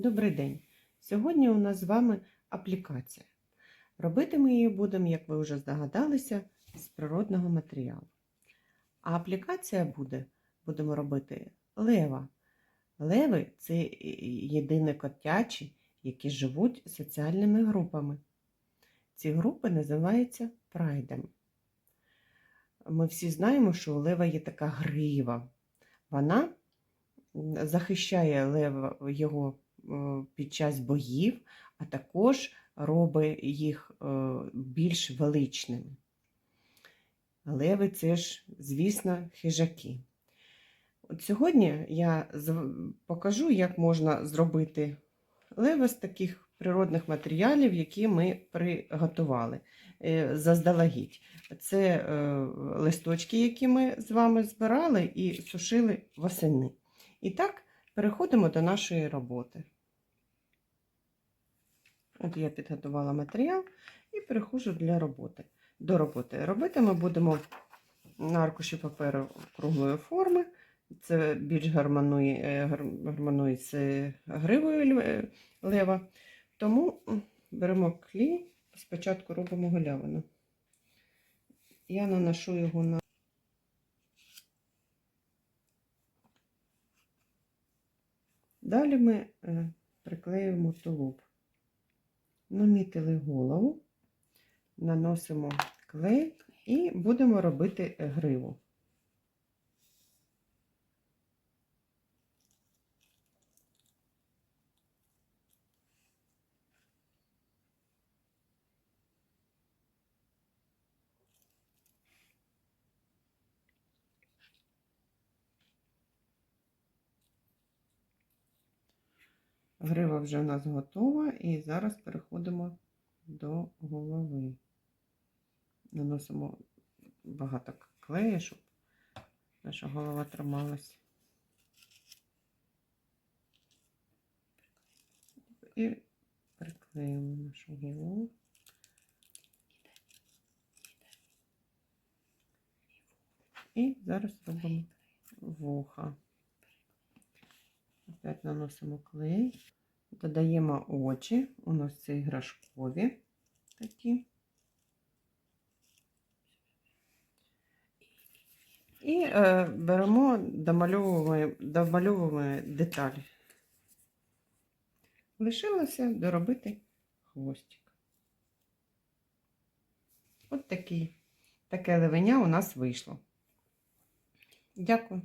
Добрий день! Сьогодні у нас з вами аплікація. Робити ми її будемо, як ви вже здогадалися, з природного матеріалу. А аплікація буде, будемо робити лева. Леви це єдині котячі, які живуть соціальними групами. Ці групи називаються прайдами. Ми всі знаємо, що у лева є така грива. Вона захищає лева його під час боїв, а також робить їх е, більш величними. Леви це ж, звісно, хижаки. От сьогодні я покажу, як можна зробити лева з таких природних матеріалів, які ми приготували е, заздалегідь. Це листочки, які ми з вами збирали і сушили восени. І так, переходимо до нашої роботи. От я підготувала матеріал і переходжу для роботи. До роботи. Робити ми будемо на аркуші паперу круглої форми. Це більш гармонує, гармонує з гривою лева. Тому беремо клей, спочатку робимо галявину. Я наношу його на Далі ми е, приклеюємо тулуб. Намітили голову, наносимо клей і будемо робити гриву. Грива вже у нас готова, і зараз переходимо до голови. Наносимо багато клею, щоб наша голова трималась. І приклеїмо нашу голову. І зараз робимо вуха. Опять наносимо клей, додаємо очі, у нас це іграшкові такі. І е, беремо, домальовуємо, домальовуємо деталі. Лишилося доробити хвостик. От такий, таке левеня у нас вийшло. Дякую.